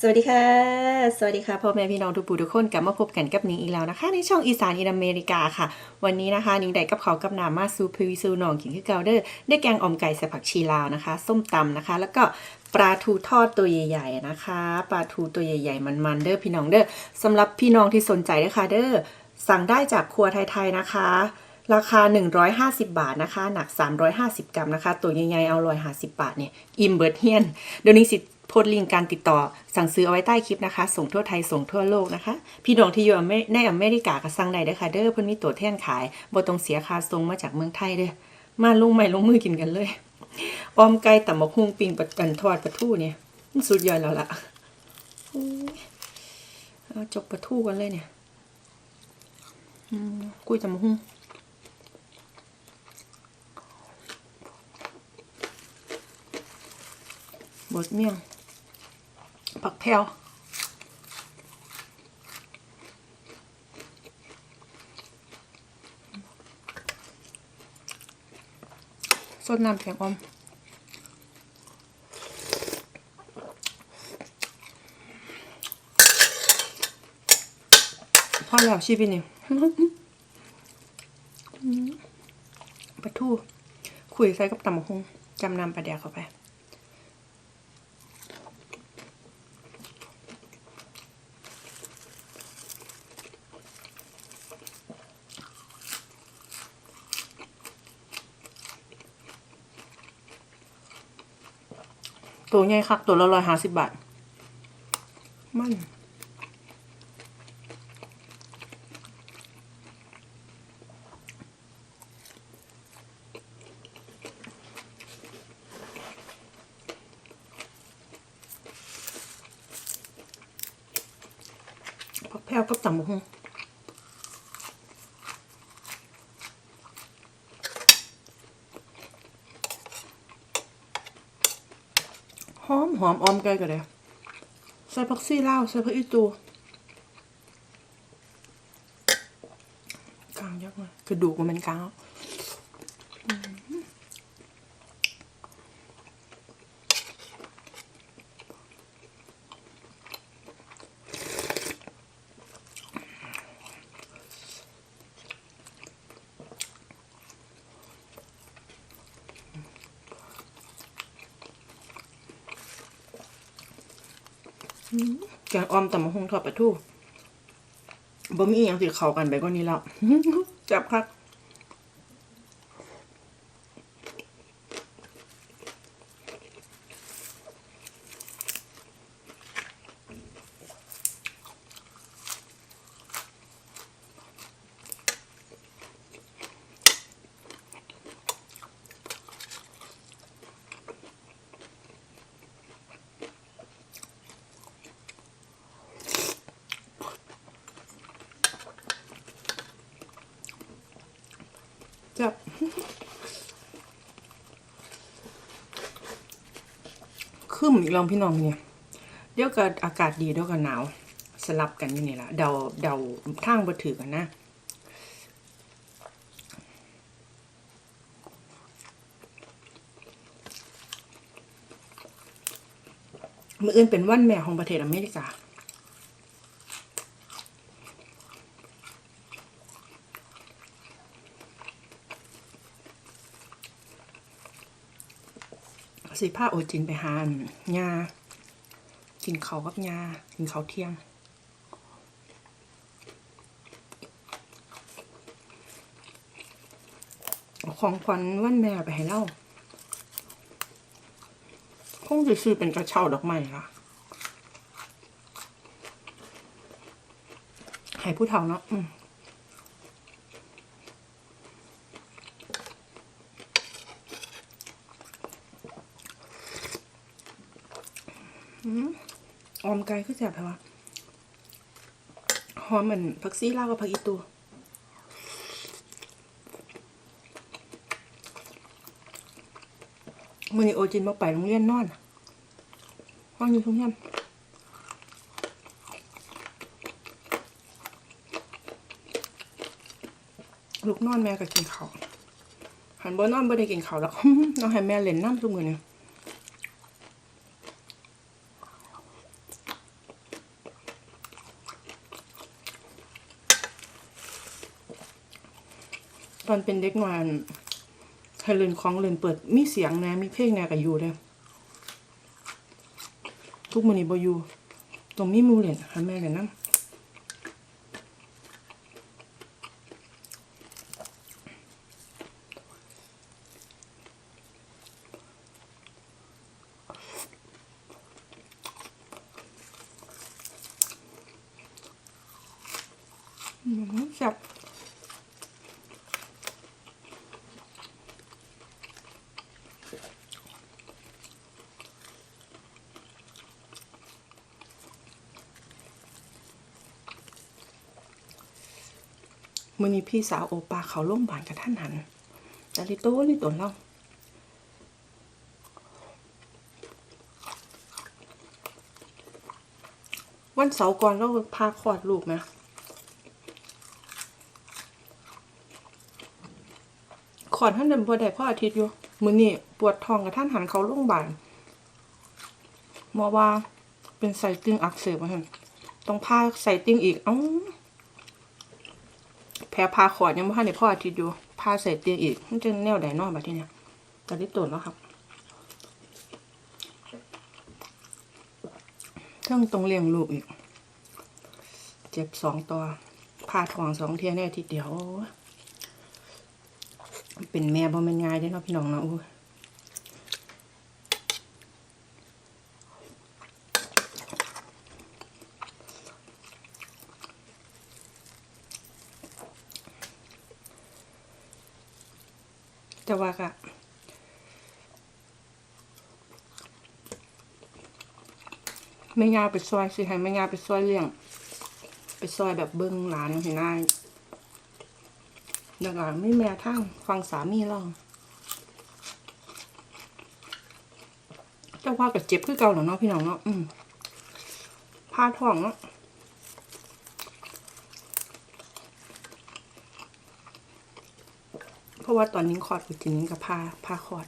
สวัสดีค่ะ สวัสดีค่ะพ่อแม่พี่น้องทุกผู้ทุกคนกลับมาพบกันกับนิ้งอีกแล้วนะคะ ในช่องอีสานอินอเมริกาค่ะ วันนี้นะคะนิ้งได้กับเขากับน้ำมาซูพวิซูนองขิงคือเกาเดอร์ได้แกงอ่อมไก่ใส่ผักชีลาวนะคะ ส้มตำนะคะ แล้วก็ปลาทูทอดตัวใหญ่ๆนะคะปลาทูตัวใหญ่ๆ มันๆเด้อพี่น้องเด้อสำหรับพี่น้องที่สนใจนะคะเด้อสั่งได้จากครัวไทยๆนะคะราคา 150 บาทนะคะ หนัก 350 กรัมนะคะ ตัวใหญ่ๆเอา150 บาทเนี่ย อิ่มเบิร์ดเฮียน เดี๋ยวนี้สิ โพสต์ลิงก์การติดต่อสั่งซื้อเอาไว้ใต้คลิปนะคะ ส่งทั่วไทยส่งทั่วโลกนะคะ พี่น้องที่อยู่ในอเมริกาก็สั่งได้เด้อค่ะเด้อเพิ่นมีตัวแทนขายบ่ต้องเสียค่าส่งมาจากเมืองไทยเด้อมาลงไม้ลงมือกินกันเลยออมไก่ตำบักหุ่งปิงปลากันทอดปลาทูเนี่ยสุดยอดแล้วล่ะเอาจกปลาทูกันเลยเนี่ยกุ้ยตำบักฮุงบดเมี่ยง ผักแพรวสดน้ำแข็งอมพอแล้วชีวิตนี่ปลาทู คุยใส่กับตำบักฮงจำนำปลาแดกเข้าไป ตัวใหญ่คักตัวละร้อยห้าสิบบาท มันผักแพรวกับตำบักหุ่ง หอมอมออมไก่ก็ได้ใส่ผักซี่เลาใส่ผักอีตูกลางยักษ์เลยกระดูกมันเป็นกลาง แกงออมตำมะฮงทอดปลาทูบ่มีอหยังสิเข้ากันไปกว่านี้แล้วจับครับึมอีกลองพี่น้องเนี่ยเดี๋ยวก็อากาศดีเดี๋ยวก็หนาวสลับกันอยู่นี่แหละเดาเดาทางบ่ถือกันนะมื่ออื่นเป็นวันแม่ของประเทศอเมริกา สิผ้าโอจินไปหานยากินเขากับยากินเขาเที่ยง ของขวัญวันแม่ไปให้เล่าคงจะซื้อเป็นกระเช้าดอกไม้ละให้ผู้เฒ่าเนาะอื มอมไก่คือแซ่บแปลว่าหอมเหมือนผักซี่ลาวกับผักอีตูมื่อนี้โอจินมาไปโรงเรียนนอนห้องอยู่ทุ่งย่ำลูกนอนแม่ก็กินข้าวหันบ่นอนบ่ได้กินข้าวแล้วน้องให้แม่เล่นน้ำทุกมือเนี่ย ตอนเป็นเด็กน้อยอั่นให้เล่นของเล่นเปิดมีเสียงนะ มีเพลงแหน่ก็อยู่เด้อทุกมือนี้บอยู่ตรงมีมูเล่นค่ะแม่เลยนนำ แซ่บ มื่อนี้พี่สาวโอปาเขาโรงบาลกับท่านหันแต่ลิโต้ลิตนเล่าวันเสาร์ก่อนเราพาคลอดลูกนะขอนท่านเดินพอได้พ่ออาทิตย์อยู่มือนี่ปวดท้องกับท่านหันเขาโรงพยาบาลหมอว่าเป็นไซติงอักเสบอะฮะต้องพาไซติงอีก เอ้า แพ้พาขอดยังไม่ทันได้พ่ออาทิตย์อยู่พาใส่เตียงอีกมันจะแนวใดนอกแบบที่เนี่ยตอนนี้ตรวจแล้วครับเครื่องตรงเลี้ยงลูกอีก เจ็บสองตัวพาท้องสองเที่ยแน่ทีเดียว เป็นแม่บ่เป็นง่ายได้เนาะพี่น้องเนาะ แต่ว่าก็ไม่งาไปซอยสิให้ไม่งาไปซอยเลี้ยง ไปซอยแบบเบิ้งหลานเห็นหน้าแล้วก็ไม่แม่ทั้งฟังสามีเราเจ้าว่ากับเจ็บคือเก่าหรอเนาะพี่น้องเนาะอืมพาท้องเนาะเพราะว่าตอนนี้คลอดอยู่ทีนี้กับพาพาคอร์ด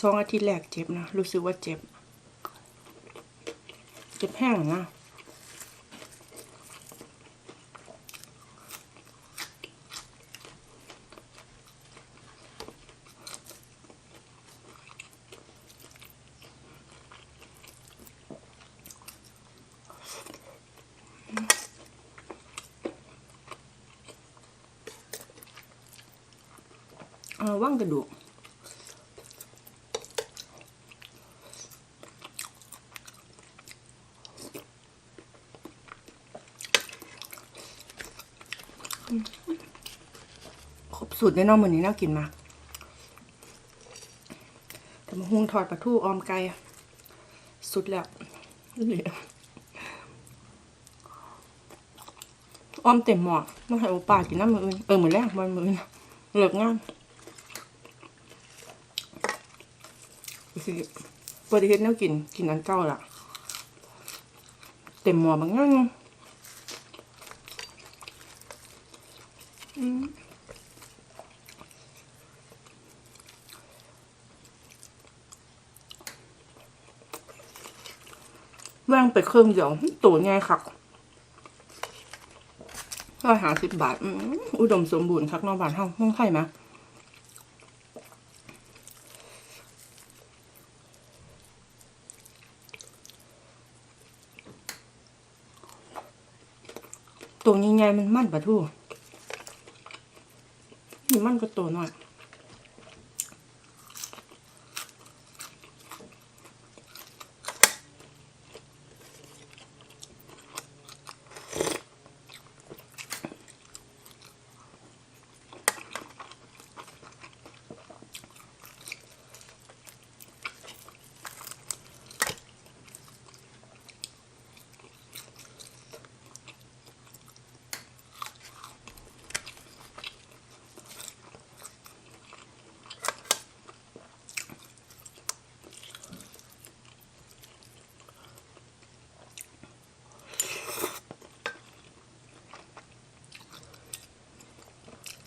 สองอาทิตย์แรกเจ็บนะ รู้สึกว่าเจ็บ เจ็บแห้งนะ เออว่างกระดูกครบสูตรแน่นอนเหมือนนี้น่ากินมากแต่มาหุงทอดปลาทูออมไก่สุดแล้วเหลือออมเต็มหม้อต้องให้โอป้ากินน้ำมืออื่นเออเหมือนแรกมันมืออื่นเลิกงาน สิปฏิเฮ็ดแนวกิน กินอันเก่าล่ะ เต็มหม้อบางอย่งอืมแว่งไปเครื่องเดียวตัวง่ายคักร้อยหาสิบบาท อุดมสมบูรณ์คักเนอกบ้านเฮาเมืองไทยไหม ตัวใหญ่ๆมันมันปะทูนี่มันก็ตัวน้อย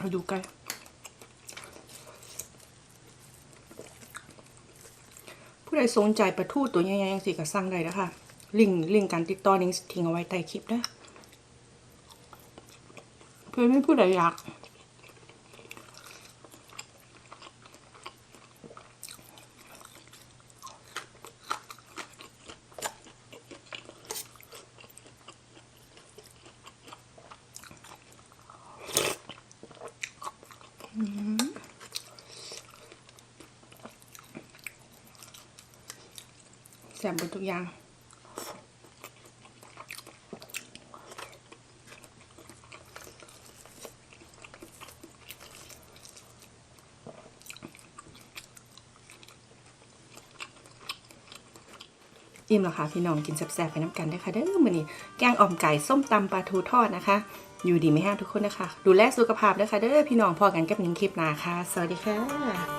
เอาดูใกล้ผู้ใดสนใจประทูตัวใหญ่ๆยังสีก็สั่งได้นะคะลิงลิงการติดต่อนี้ทิ้งเอาไว้ใต้คลิปนะเพื่อนไม่ผู้ใดอยาก ซ่บหมดทุกอย่าง อิ่มแล้วค่ะพี่น้องกินแซ่บๆไปน้ำกันได้ค่ะเด้อมื้อนี้แกงอ่อมไก่ส้มตำปลาทูทอดนะคะ อยู่ดีไม่ห้ามทุกคนนะคะ ดูแลสุขภาพด้วยค่ะเด้อพี่น้องพอกันกับหนิงคลิปหน้าค่ะ สวัสดีค่ะ